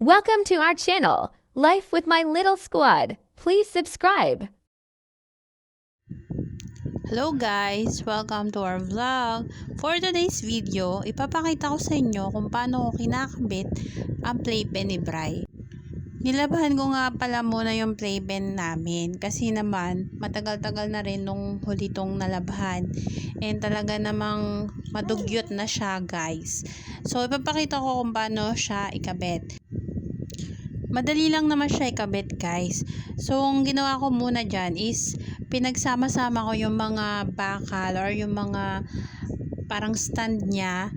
Welcome to our channel, Life with My Little Squad. Please subscribe. Hello guys! Welcome to our vlog. For today's video, ipapakita ko sa inyo kung paano ko kinakabit ang playpen ni Bri. Nilabahan ko nga pala muna yung playpen namin kasi naman matagal-tagal na rin nung huli tong nalabahan and talaga namang madugyot na siya guys. So ipapakita ko kung paano siya ikabit. Madali lang naman siya ikabit guys. So, ang ginawa ko muna dyan is pinagsama-sama ko yung mga bakal or yung mga parang stand niya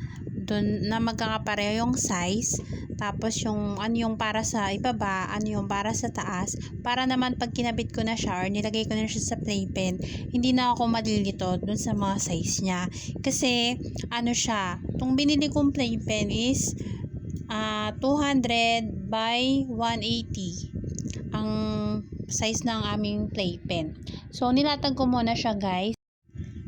dun na magkakapareho yung size. Tapos yung ano yung para sa ibaba, ano yung para sa taas. Para naman pag kinabit ko na siya or nilagay ko na siya sa playpen, hindi na ako malilito dun sa mga size niya. Kasi ano siya, tong binili kong playpen is ah 200 by 180 ang size ng aming playpen. So, nilatag ko muna siya guys.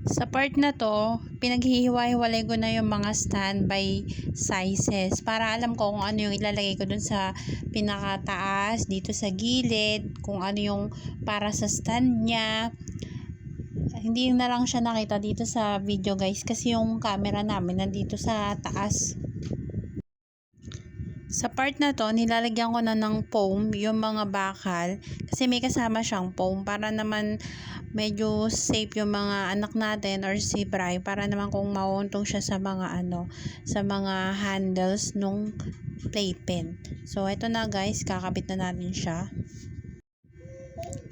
Sa part na to, pinaghihiwa-hiwalay ko na yung mga standby sizes para alam ko kung ano yung ilalagay ko dun sa pinakataas, dito sa gilid, kung ano yung para sa stand niya. Hindi na lang siya nakita dito sa video guys kasi yung camera namin nandito sa taas. Sa part na to, nilalagyan ko na ng foam yung mga bakal kasi may kasama siyang foam para naman medyo safe yung mga anak natin or si Bri para naman kung mauuntong siya sa mga ano, sa mga handles nung playpen. So, ito na guys, kakabit na natin siya.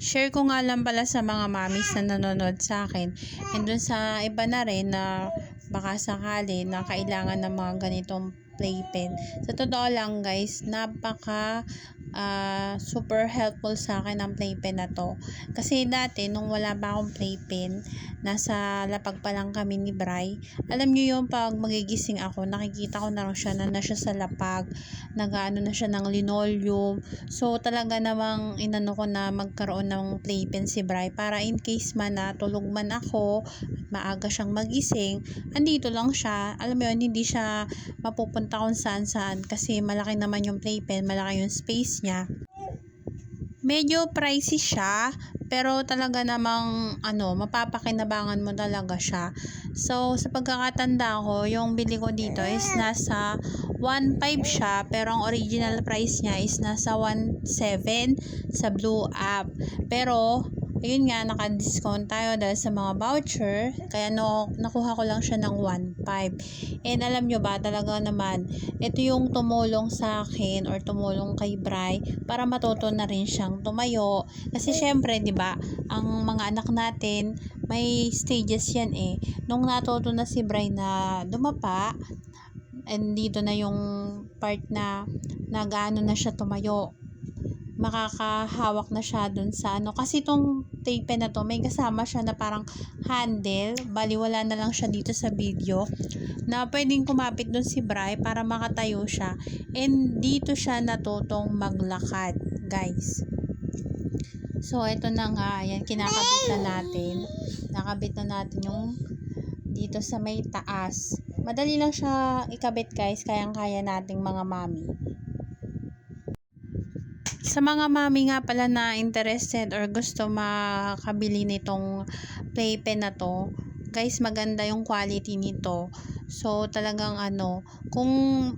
Share ko nga lang pala sa mga mamis na nanonood sa akin and dun sa iba na rin na baka sakali na kailangan ng mga ganitong playpen. Sa totoo lang guys, napaka uh, super helpful sa akin ang playpen na to. Kasi dati, nung wala pa akong playpen, nasa lapag pa lang kami ni Bray. Alam niyo yung pag magigising ako, nakikita ko na lang siya na nasa sa lapag, nagaano na siya ng linoleum. So, talaga namang inano ko na magkaroon ng playpen si Bray para in case man na tulog man ako, maaga siyang magising, andito lang siya. Alam mo yun, hindi siya mapupunta kung saan saan kasi malaki naman yung playpen, malaki yung space niya. Medyo pricey siya, pero talaga namang ano, mapapakinabangan mo talaga siya. So, sa pagkakatanda ko, yung bili ko dito is nasa 1.5 siya, pero ang original price niya is nasa 1.7 sa Blue app. Pero, ayun nga, naka-discount tayo dahil sa mga voucher. Kaya no, nakuha ko lang siya ng 1.5. And alam nyo ba, talaga naman, ito yung tumulong sa akin or tumulong kay Bray para matuto na rin siyang tumayo. Kasi syempre, di ba, ang mga anak natin, may stages yan eh. Nung natuto na si Bray na dumapa, and dito na yung part na nagaano na siya tumayo makakahawak na siya dun sa ano. Kasi itong tape na to, may kasama siya na parang handle. Bali, wala na lang siya dito sa video. Na pwedeng kumapit dun si Bry para makatayo siya. And dito siya natutong maglakad, guys. So, ito na nga. Ayan, kinakabit na natin. Nakabit na natin yung dito sa may taas. Madali lang siya ikabit, guys. Kayang-kaya nating mga mami. Sa mga mami nga pala na interested or gusto makabili nitong playpen na to, guys, maganda yung quality nito. So, talagang ano, kung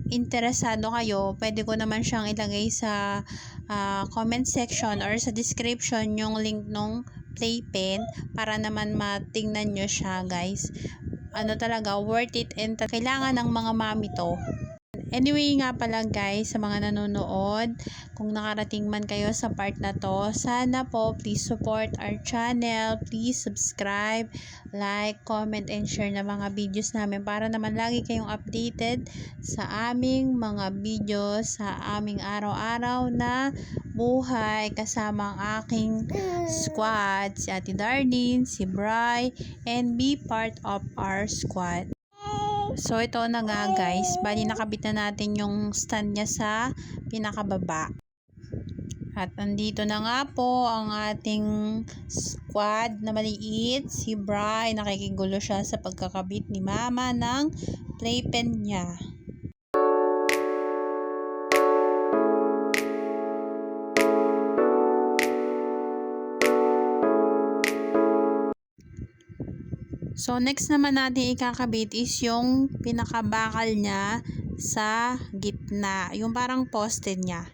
interesado kayo, pwede ko naman siyang ilagay sa uh, comment section or sa description yung link nung playpen para naman matingnan nyo siya, guys. Ano talaga, worth it and kailangan ng mga mami to. Anyway nga pala guys, sa mga nanonood, kung nakarating man kayo sa part na to, sana po please support our channel, please subscribe, like, comment, and share na mga videos namin para naman lagi kayong updated sa aming mga videos, sa aming araw-araw na buhay kasama ang aking squad, si Ate Darlene, si Bry, and be part of our squad. So, ito na nga guys. Bali, nakabit na natin yung stand niya sa pinakababa. At andito na nga po ang ating squad na maliit. Si Bry, nakikigulo siya sa pagkakabit ni mama ng playpen niya. So, next naman natin ikakabit is yung pinakabakal niya sa gitna. Yung parang poste niya.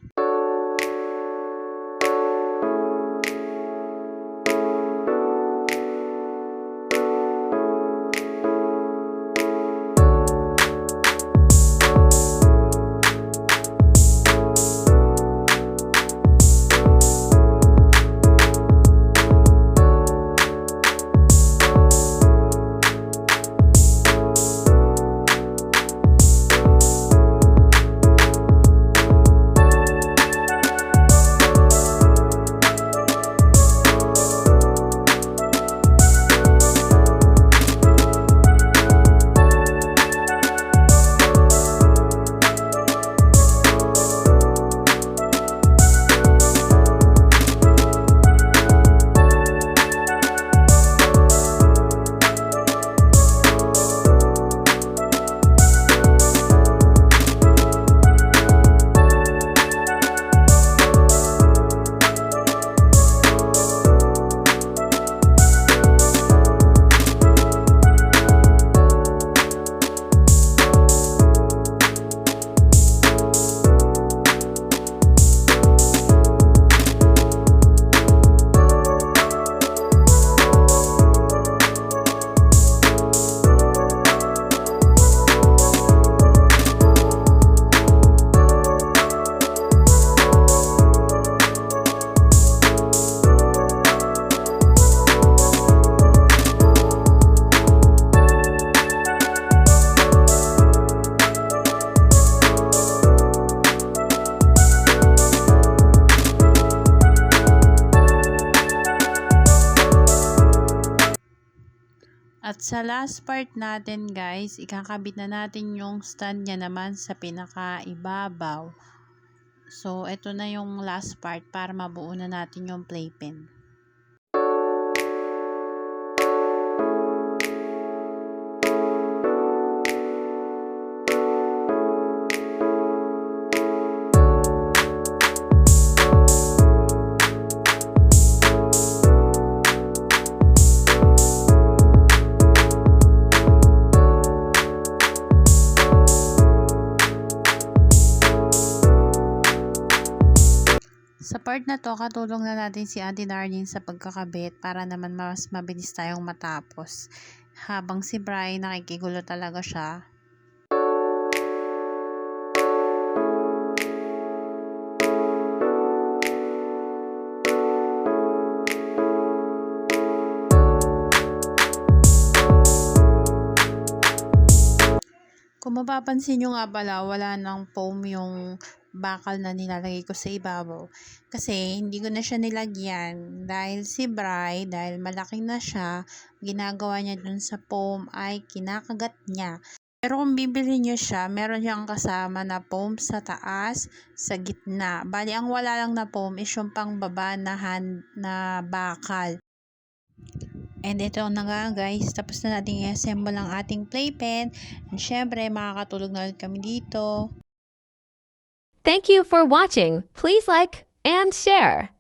Sa last part natin guys, ikakabit na natin yung stand niya naman sa pinakaibabaw. So, ito na yung last part para mabuo na natin yung playpen. Sa part na to, katulong na natin si Auntie Darlene sa pagkakabit para naman mas mabilis tayong matapos. Habang si Brian nakikigulo talaga siya. Kung mapapansin nyo nga pala, wala nang foam yung bakal na nilalagay ko sa ibabaw. Kasi hindi ko na siya nilagyan dahil si Bri, dahil malaki na siya, ginagawa niya dun sa foam ay kinakagat niya. Pero kung bibili niyo siya, meron siyang kasama na foam sa taas, sa gitna. Bali, ang wala lang na foam is yung pang baba na, hand, na bakal. And ito na nga guys, tapos na natin i-assemble ang ating playpen. And syempre, makakatulog na ulit kami dito. Thank you for watching. Please like and share.